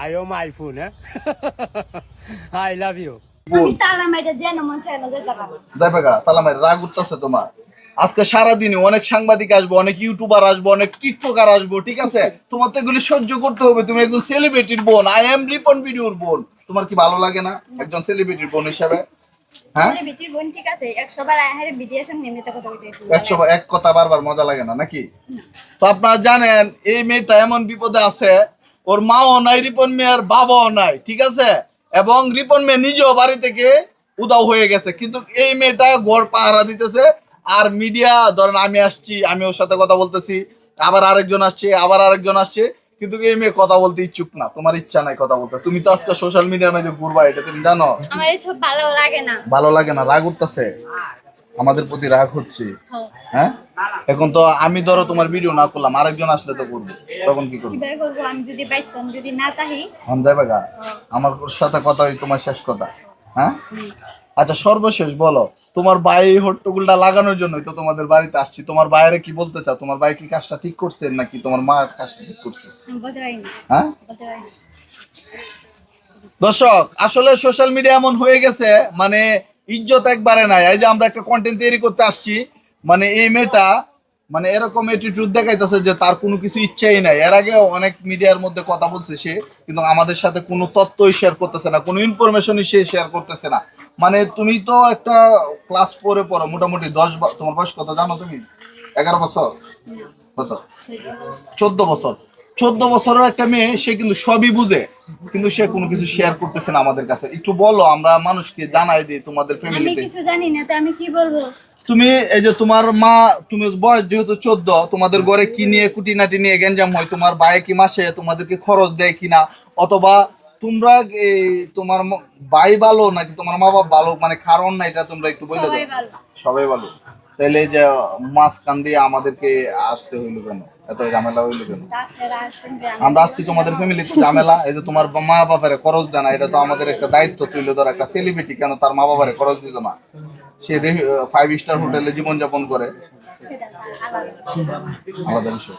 I own my phone, eh? I love you. রাগ উঠতেছে তোমার। আজকে সারাদিনে অনেক সাংবাদিক আসব অনেক ইউটিউবার আসব অনেক টিকটকার আসব ঠিক আছে? তোমার তো এগুলি সহ্য করতে হবে। তুমি একজন সেলিব্রিটির বোন আই এম রিপন ভিডিওর বোন। তোমার কি ভালো লাগে না একজন সেলিব্রিটির বোন হিসাবে? হ্যাঁ? এক কথা বারবার মজা লাগে না নাকি? তো আপনারা জানেন এই মেয়েটা এমন বিপদে আছে ওর মাও নাই রিপন মেয়ের বাবাও নাই ঠিক আছে? এবং রিপন মেয়ে নিজেও বাড়ি থেকে উদাও হয়ে গেছে। কিন্তু এই মেয়েটা ঘর পাহারা দিতেছে। আর মিডিয়া ধরেন আমি আসছি আমি ওর সাথে কথা বলতেছি আবার আরেকজন আসছে আবার আরেকজন আসছে। কিন্তু এই মেয়ে কথা বলতে ইচ্ছুক না তোমার ইচ্ছা নাই কথা বলতে। তুমি তো আজকে সোশ্যাল মিডিয়ার মধ্যে ঘুরবা এটা তুমি জানো? আমার ভালো লাগে না। ভালো লাগে না রাগ উঠতেছে। আমাদের প্রতি রাগ হচ্ছে। হ্যাঁ? এখন তো আমি ধরো তোমার ভিডিও না করলাম আরেকজন আসলে তো করব। তখন কি করব? আমি যদি বাইতাম যদি না তাহি? গা। আমার সাথে কথা ওই তোমার শেষ কথা। হ্যাঁ? আচ্ছা সর্বশেষ বলো তোমার ভাই এই হট্টগোলটা লাগানোর জন্যই তো তোমাদের বাড়িতে আসছি। তোমার বাইরে কি বলতে চাও? তোমার ভাই কি কাজটা ঠিক করছে নাকি তোমার মা কাজটা ঠিক করছে? হ্যাঁ? দর্শক আসলে সোশ্যাল মিডিয়া এমন হয়ে গেছে মানে ইজ্জত একবারে নাই। এই যে আমরা একটা কন্টেন্ট তৈরি করতে আসছি মানে এই মেয়েটা মানে এরকম অ্যাটিটিউড দেখাইতেছে যে তার কোনো কিছু ইচ্ছাই নাই। এর আগে অনেক মিডিয়ার মধ্যে কথা বলছে সে কিন্তু আমাদের সাথে কোনো তথ্যই শেয়ার করতেছে না কোনো ইনফরমেশনই সে শেয়ার করতেছে না। মানে তুমি তো একটা ক্লাস ফোরে পড়ো মোটামুটি দশ তোমার বয়স কত জানো তুমি? এগারো বছর? কত চোদ্দ বছর। চোদ্দ বছরের একটা মেয়ে সে কিন্তু সবই বুঝে কিন্তু সে কোনো কিছু শেয়ার করতেছে না আমাদের কাছে। একটু বলো আমরা মানুষকে জানাই দিই তোমাদের আমি কিছু জানি না তো আমি কি বলব? তুমি এই যে তোমার মা তুমি বয়স যেহেতু চোদ্দ তোমাদের ঘরে কি নিয়ে কুটিনাটি নিয়ে গ্যাঞ্জাম হয়? তোমার ভাই কি মাসে তোমাদেরকে খরচ দেয় কিনা? অথবা তোমরা এই তোমার ভাই ভালো নাকি তোমার মা বাবা ভালো? মানে কারণ না এটা তোমরা একটু বলে দাও। সবাই ভালো। তাহলে এই যে মাঝখান দিয়ে আমাদেরকে আসতে হইল কেন? এত ঝামেলা হইল কেন। আমরা আসছি তোমাদের ফ্যামিলিতে ঝামেলা এই যে তোমার মা বাবারে খরচ দেয় না এটা তো আমাদের একটা দায়িত্ব তুলে ধর একটা সেলিব্রিটি কেন তার মা বাবারে খরচ দিত না? সে ফাইভ স্টার হোটেলে জীবনযাপন করে। আলাদা বিষয়।